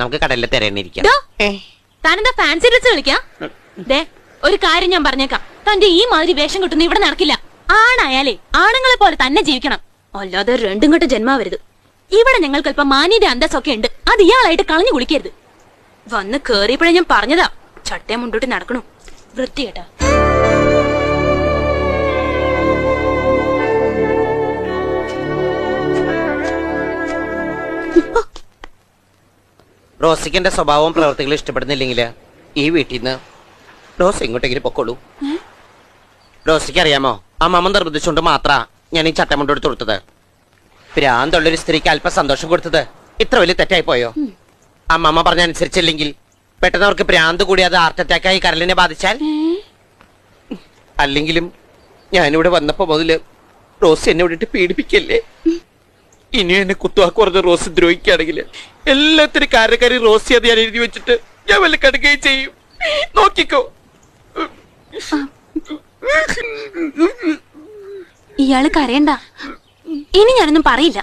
നമുക്ക് കടലിൽ തിരയണിരിക്കാം ഡോ, താനെന്താ ഫാൻസി ഡ്രസ് വിളിക്കാം ദേ ഒരു കാര്യം ഞാൻ പറഞ്ഞേക്കാം. തന്റെ ഈ മാതിരി വേഷം കിട്ടുന്ന ഇവിടെ നടക്കില്ല. ആണായാലേ ആണുങ്ങളെ പോലെ തന്നെ ജീവിക്കണം. അല്ലാതെ രണ്ടും കെട്ട് ജന്മാവരുത്. ഇവിടെ ഞങ്ങൾക്ക് അല്പം മാന്യത അന്തസ്സൊക്കെ ഉണ്ട്. അത് ഇയാളായിട്ട് കളഞ്ഞു കുളിക്കരുത്. വന്ന് കേറിയപ്പോഴേ ഞാൻ പറഞ്ഞതാ. ചട്ടയെ മുണ്ടോട്ട് നടക്കണു. വൃത്തികേട്ടാ. റോസിക്ക് എന്റെ സ്വഭാവവും പ്രവർത്തികളും ഇഷ്ടപ്പെടുന്നില്ലെങ്കിൽ ഈ വീട്ടിൽ നിന്ന് റോസ് ഇങ്ങോട്ടെങ്കിലും പൊക്കോളൂ. റോസിക്ക് അറിയാമോ അമ്മമ്മ നിർബന്ധിച്ചുകൊണ്ട് മാത്രാ ഞാൻ ഈ ചട്ടമുണ്ട് എടുത്ത് കൊടുത്തത്. ഭ്രാന്തുള്ളൊരു സ്ത്രീക്ക് അല്പം സന്തോഷം കൊടുത്തത് ഇത്ര വലിയ തെറ്റായി പോയോ? അമ്മമ്മ പറഞ്ഞ അനുസരിച്ചില്ലെങ്കിൽ പെട്ടെന്ന് അവർക്ക് ഭ്രാന്ത് കൂടി അത് ഹാർട്ട് അറ്റാക്കായി കരലിനെ ബാധിച്ചാൽ? അല്ലെങ്കിലും ഞാനിവിടെ വന്നപ്പോ മുതൽ റോസ് എന്നെ വിട്ടിട്ട് പീഡിപ്പിക്കല്ലേ? ഇനി എന്നെ കുത്തുവാക്ക് പറഞ്ഞ റോസ് ദ്രോഹിക്കുകയാണെങ്കിൽ എല്ലാത്തിനും കാരക്കാരി റോസി അത് ഞാൻ എഴുതി വെച്ചിട്ട് ഞാൻ വല്ല കടുക്കുകയും ചെയ്യും. നോക്കിക്കോ. ഇയാൾ കരയണ്ട. ഇനി ഞാനൊന്നും പറയില്ല.